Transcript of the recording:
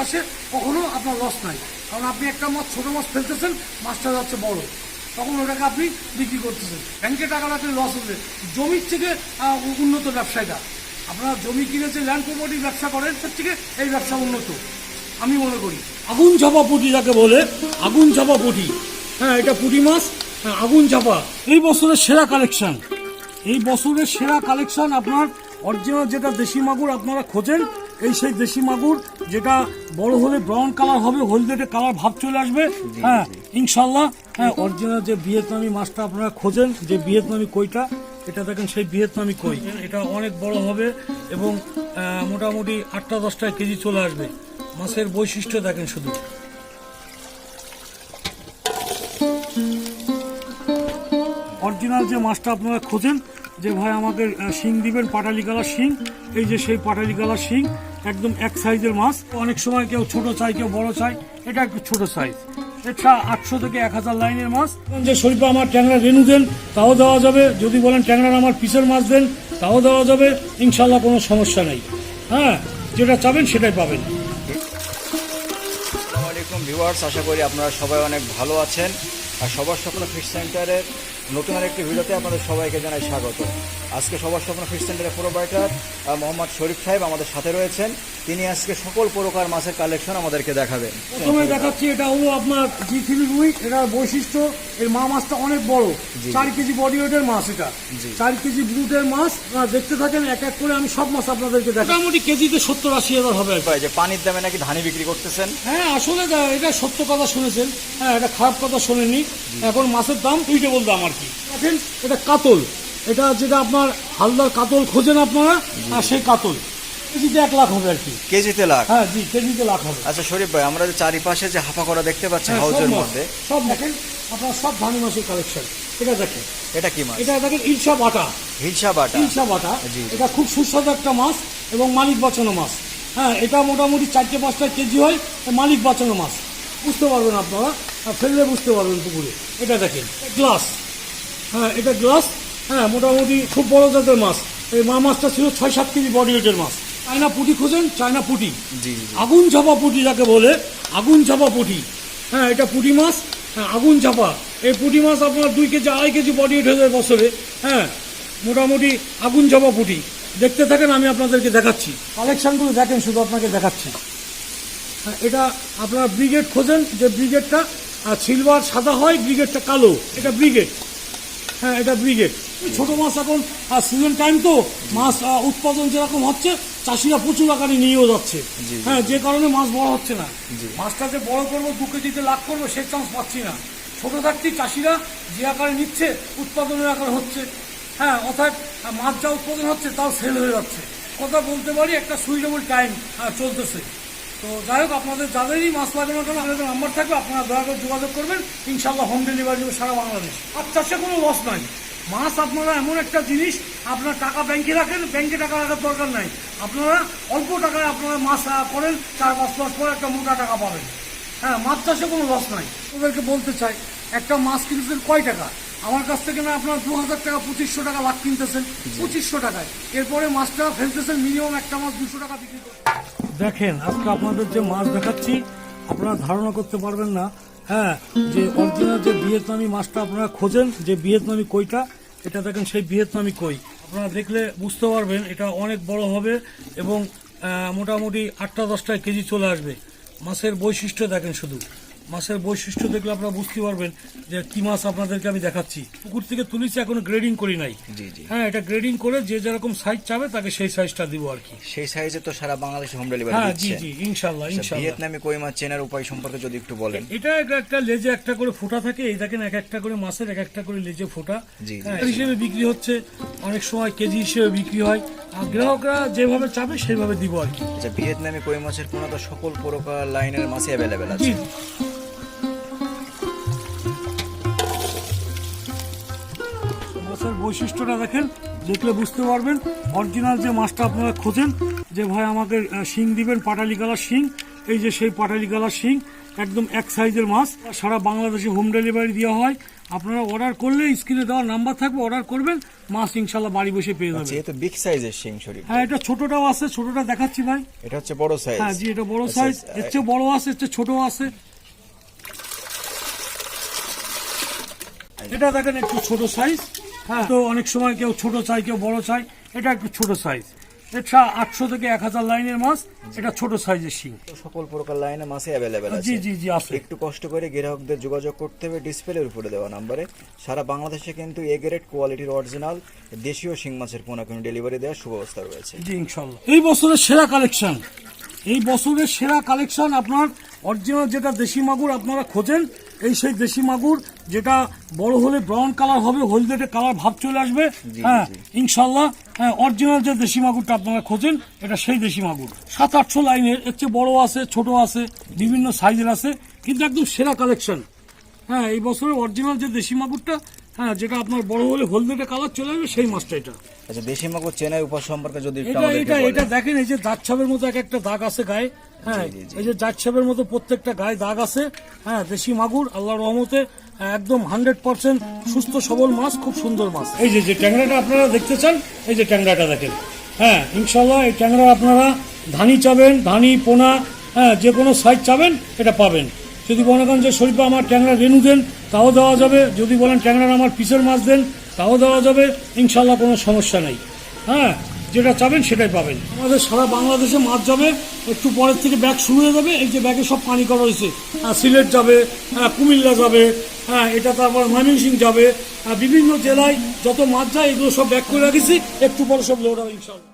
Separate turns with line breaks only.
চাষে কখনো আপনার লস নাই। কারণ আপনি একটা মাছ ছোট মাছ ফেলতেছেন মাছটা যাচ্ছে বড়। তখন ওটাকে আপনি বিক্রি করতেছেন। ব্যাংকে টাকা রাখলে লস হবে জমির থেকে উন্নত ব্যবসায়টা আপনারা জমি কিনে যে ল্যান্ড প্রপার্টি ব্যবসা করেন তার থেকে এই ব্যবসা উন্নত। আমি মনে করি আগুন চাপা পুঁটি যাকে বলে আগুন চাপা পুঁটি। হ্যাঁ এটা পুঁটি মাছ হ্যাঁ, আগুন চাপা এই বছরের সেরা কালেকশন এই বছরের সেরা কালেকশন আপনার অরিজিনাল যেটা দেশি মাগুর আপনারা খোঁজেন এই সেই দেশি মাগুর যেটা বড় হলে ব্রাউন কালার হবে হলদেটে কালার ভাব চলে আসবে। হ্যাঁ ইনশাল্লাহ। হ্যাঁ অরিজিনাল যে ভিয়েতনামি মাছটা আপনারা খোঁজেন যে ভিয়েতনামি কইটা এটা দেখেন সেই ভিয়েতনামি কই। এটা অনেক বড় হবে এবং মোটামুটি আটটা দশটা কেজি চলে আসবে। মাছের বৈশিষ্ট্য দেখেন শুধু। অরিজিনাল যে মাছটা আপনারা খোঁজেন যে ভাই আমাকে শিং দিবেন পাটালি কালার শিং এই যে সেই পাটালি কালার শিং একদম এক সাইজের মাছ। অনেক সময় কেউ ছোট চাই কেউ বড় চাই এটা একটু ছোট সাইজ। এটা আটশো থেকে এক হাজার লাইনের মাছ। যে শরীফা আমার ট্যাংরা রেনু দেন, তাও দেওয়া যাবে। যদি বলেন ট্যাংরার আমার পিসের মাছ দেন, তাও দেওয়া যাবে। ইনশাল্লাহ কোনো সমস্যা নেই। হ্যাঁ যেটা চাবেন সেটাই পাবেন।
আসসালামু আলাইকুম ভিউয়ার্স, আশা করি আপনারা সবাই অনেক ভালো আছেন। আর সবার স্বপ্ন ফিশ সেন্টারের নতুন আরেকটি ভিডিওতে আপনাদের সবাইকে জানাই স্বাগত। আজকে সবার স্বপ্ন ফিশ সেন্টারের প্রোভাইডার মোহাম্মদ শরীফ সাহেব আমাদের সাথে রয়েছেন। তিনি আজকে সকল প্রকার মাছের কালেকশন আমাদেরকে দেখাবেন।
প্রথমে দেখাচ্ছি এটা হলো আপনার জি থ্রি রুই এটার বৈশিষ্ট্য এর মা মাছটা অনেক বড়। চার কেজি বডি ওয়েটের মাছ এটা। চার কেজি ব্রুটের মাছ দেখতে থাকেন এক এক করে আমি সব মাছ আপনাদেরকে দেখাই মোটামুটি কেজিতে সত্তর আশি হাজার হবে। আর
যে পানির দামে নাকি ধানি বিক্রি করতেছেন?
হ্যাঁ আসলে এটা- এটা সত্য কথা শুনেছেন। হ্যাঁ এটা খারাপ কথা শোনেননি। এখন মাছের দাম সুইটেবল দাম আর দেখেন এটা কাতল। এটা যেটা আপনার হালদার কাতল খোঁজেন আপনারা আর সেই কাতল। কেজিতে এক লাখ হবে আর কি।
কেজিতে লাখ?
হ্যাঁ জি কেজিতে লাখ হবে।
আচ্ছা শরীফ ভাই আমরা যে চারিপাশে যে হাফা করা দেখতে পাচ্ছি
হ্যাঁ,
হাউজের মধ্যে।
সব দেখেন আপনার সব ধানি মাছের কালেকশন এটা দেখেন।
এটা কি মাছ?
এটা দেখেন ইলশা বাটা।
হিলসা বাটা।
ইলশা বাটা।
জি, জি।
এটা খুব সুস্বাদু একটা মাছ এবং মালিক বাঁচানো মাছ। হ্যাঁ এটা মোটামুটি চারটে পাঁচটা কেজি হয় মালিক বাঁচানো মাছ। বুঝতে পারবেন আপনারা ফেললে বুঝতে পারবেন পুকুরে। এটা দেখেন গ্লাস হ্যাঁ এটা গ্লাস হ্যাঁ মোটামুটি খুব বড় জাতের মাছ। এই মা মাছটা ছিল ছয় সাত কেজি বডি ওয়েটের মাছ। চায়না পুটি খোঁজেন চায়না পুটি। আগুন চাপা পুঁটি যাকে বলে আগুন চাপা পুঁটি। হ্যাঁ এটা পুঁটি মাছ হ্যাঁ আগুন চাপা এই পুঁটি মাছ আপনার দুই কেজি আড়াই কেজি বডি উঠে যায় বছরে। হ্যাঁ মোটামুটি আগুন চাপা পুঁটি। দেখতে থাকেন আমি আপনাদেরকে দেখাচ্ছি। কালেকশানগুলো দেখেন শুধু আপনাকে দেখাচ্ছি। হ্যাঁ, এটা আপনারা ব্রিগেড খোঁজেন যে ব্রিগেডটা আর সিলভার সাদা হয় ব্রিগেডটা কালো। এটা ব্রিগেড। হ্যাঁ এটা ব্রিগেড ছোট মাছ এখন সিজন টাইম তো মাছ উৎপাদন যেরকম হচ্ছে চাষিরা প্রচুর আকারে নিয়েও যাচ্ছে। হ্যাঁ যে কারণে মাছ বড় হচ্ছে না। মাছটা যে বড় করব দু কেজিতে লাভ করব সে চান্স পাচ্ছি না। ছোট থাকতেই চাষিরা যে আকারে নিচ্ছে উৎপাদনের আকারে হচ্ছে। হ্যাঁ অর্থাৎ মাছ যা উৎপাদন হচ্ছে তাও সেল হয়ে যাচ্ছে। কথা বলতে পারি একটা সুইটেবল টাইম চলতেছে। তো যাই হোক আপনাদের যাদেরই মাছ লাগানোর জন্য আমাদের নাম্বার থাকবে আপনারা দয়া করে যোগাযোগ করবেন। ইনশাল্লাহ হোম ডেলিভারি দেবে সারা বাংলাদেশ। আর চাষে কোনো লস নাই। মাছ আপনারা এমন একটা জিনিস আপনার টাকা ব্যাংকে রাখেন ব্যাংকে টাকা রাখার দরকার নাই। আপনারা অল্প টাকায় আপনারা মাছ করেন চার পাঁচ মাস পরে একটা মোটা টাকা পাবেন। হ্যাঁ মাছ চাষে কোনো লস নাই। ওদেরকে বলতে চাই একটা মাছ কিনতেছেন কয় টাকা? আমার কাছ থেকে না আপনার দু হাজার টাকা পঁচিশশো টাকা লাখ কিনতেছেন। পঁচিশশো টাকায়। এরপরে মাছটা ফেলতেছেন মিনিমাম একটা মাছ দুশো টাকা বিক্রি করতে। দেখেন, আজকে আপনাদের যে মাছ দেখাচ্ছি, আপনারা ধারণা করতে পারবেন না। হ্যাঁ যে অরিজিনাল যে ভিয়েতনামি মাছটা আপনারা খোঁজেন, যে ভিয়েতনামি কইটা, এটা দেখেন সেই ভিয়েতনামি কই। আপনারা দেখলে বুঝতে পারবেন, এটা অনেক বড় হবে এবং মোটামুটি আটটা দশটা কেজি চলে আসবে। মাছের বৈশিষ্ট্য দেখেন শুধু। মাছের বৈশিষ্ট্য দেখলে আপনারা বুঝতে পারবেন যে কি মাছ আপনাদেরকে আমি দেখাচ্ছি। পুকুর থেকে তুলেছি এখনও গ্রেডিং করি নাই। হ্যাঁ এটা গ্রেডিং করে যে যেরকম সাইজ চাবে তাকে সেই সাইজটা দিব আর কি।
সেই সাইজে তো সারা বাংলাদেশে হোম ডেলিভারি
হ্যাঁ জি জি ইনশাল্লাহ
আচ্ছা,
ইনশাল্লাহ
ভিয়েতনামি কই মাছ চেনার উপায় সম্পর্কে যদি একটু বলেন।
এটা এক একটা লেজে একটা করে ফোঁটা থাকে এই দেখেন এক একটা করে মাছের এক একটা করে লেজে ফোঁটা। হ্যাঁ, হিসেবে বিক্রি হচ্ছে অনেক সময় কেজি হিসেবে বিক্রি হয়। আর গ্রাহকরা যেভাবে চাবে সেইভাবে দিব আর কি।
আচ্ছা ভিয়েতনামি কই মাছের কোনো তো সকল প্রকার লাইনের মাছই অ্যাভেলেবেল
জি।
আছে
বৈশিষ্ট্যটা দেখেন দেখলে বুঝতে পারবেন। অরিজিনাল যে মাছটা আপনারা খোঁজেন যে ভাই আমাকে শিং দিবেন পাটালি কালার শিং এই যে সেই পাটালি কালার শিং একদম এক সাইজের মাছ। সারা বাংলাদেশে হোম ডেলিভারি দেওয়া হয়। আপনারা অর্ডার করলে স্ক্রিনে দেওয়ার নাম্বার থাকবে অর্ডার করবেন মাছ ইনশাল্লাহ বাড়ি বসে পেয়ে
আচ্ছা
যাবে
এ তো বিগ সাইজের শিং শরীফ।
হ্যাঁ এটা ছোটটাও আছে ছোটটা দেখাচ্ছি ভাই।
এটা হচ্ছে বড় সাইজ
হ্যাঁ জি এটা বড়
আচ্ছা,
সাইজ
আচ্ছা,
এর চেয়ে বড় আছে এর চেয়ে ছোট আছে। এটা দেখেন একটু ছোট সাইজ তো অনেক সময় কেউ ছোট চাই কেউ বড় চাই এটা একটু ছোট সাইজ এটা আটশো থেকে এক হাজার লাইনের মাছ এটা ছোট সাইজের শিং।
সকল প্রকার লাইনে মাছে অ্যাভেলেবেল আছে।
জি জি জি আছে।
একটু কষ্ট করে গ্রাহকদের যোগাযোগ করতে হবে ডিসপ্লের উপরে দেওয়া নাম্বারে। সারা বাংলাদেশে কিন্তু এ গ্রেড কোয়ালিটির অরিজিনাল দেশীয় শিং মাছের পোনা কোনো ডেলিভারি দেওয়ার সুব্যবস্থা রয়েছে।
জি ইনশাল্লাহ। এই বছরের সেরা কালেকশন এই বছরের সেরা কালেকশন আপনার অরিজিনাল যেটা দেশি মাগুর আপনারা খোঁজেন এই সেই দেশি মাগুর যেটা বড় হলে ব্রাউন কালার হবে হলদেটে কালার ভাব চলে আসবে। হ্যাঁ ইনশাল্লাহ হ্যাঁ অরিজিনাল যে দেশি মাগুরটা আপনারা খোঁজেন এটা সেই দেশি মাগুর। সাত আটশো লাইনের এর চেয়ে বড়ো আছে ছোট আছে বিভিন্ন সাইজের আছে কিন্তু একদম সেরা কালেকশন হ্যাঁ এই বছরের অরিজিনাল যে দেশি মাগুরটা হ্যাঁ যেটা আপনার বড় হলে হলদেটে কালার চলে আসবে সেই মাছটা এটা।
আচ্ছা দেশি মাগুর চেনাই উপায় সম্পর্কে যদি
এটা এটা এটা দেখেন এই যে দাগ মতো এক একটা দাগ আছে গায়ে হ্যাঁ। এই যে দাগ মতো প্রত্যেকটা গায়ে দাগ আছে হ্যাঁ দেশি মাগুর আল্লাহর রহমতে একদম হান্ড্রেড পার্সেন্ট সুস্থ সবল মাছ খুব সুন্দর মাছ। এই যে যে ট্যাংরাটা আপনারা দেখতে চান এই যে ট্যাংরাটা দেখেন। হ্যাঁ ইনশাল্লাহ এই ট্যাংরা আপনারা ধানি চাবেন ধানি পোনা হ্যাঁ যে কোনো সাইজ চাবেন এটা পাবেন। যদি মনে করেন যে শরীফা আমার ট্যাংরা রেনু দেন তাও দেওয়া যাবে। যদি বলেন ট্যাংরার আমার পিসের মাছ দেন তাও দেওয়া যাবে। ইনশাল্লাহ কোনো সমস্যা নেই। হ্যাঁ যেটা চাবেন সেটাই পাবেন। আমাদের সারা বাংলাদেশে মাছ যাবে একটু পরের থেকে ব্যাগ শুরু হয়ে যাবে এই যে ব্যাগে সব পানি করা হয়েছে হ্যাঁ, সিলেট যাবে হ্যাঁ, কুমিল্লা যাবে হ্যাঁ এটা তারপর ময়মনসিং যাবে। হ্যাঁ, বিভিন্ন জেলায় যত মাছ যায় এগুলো সব ব্যাগ করে রাখিছি একটু পরে সব লোড হবে ইনশাল্লাহ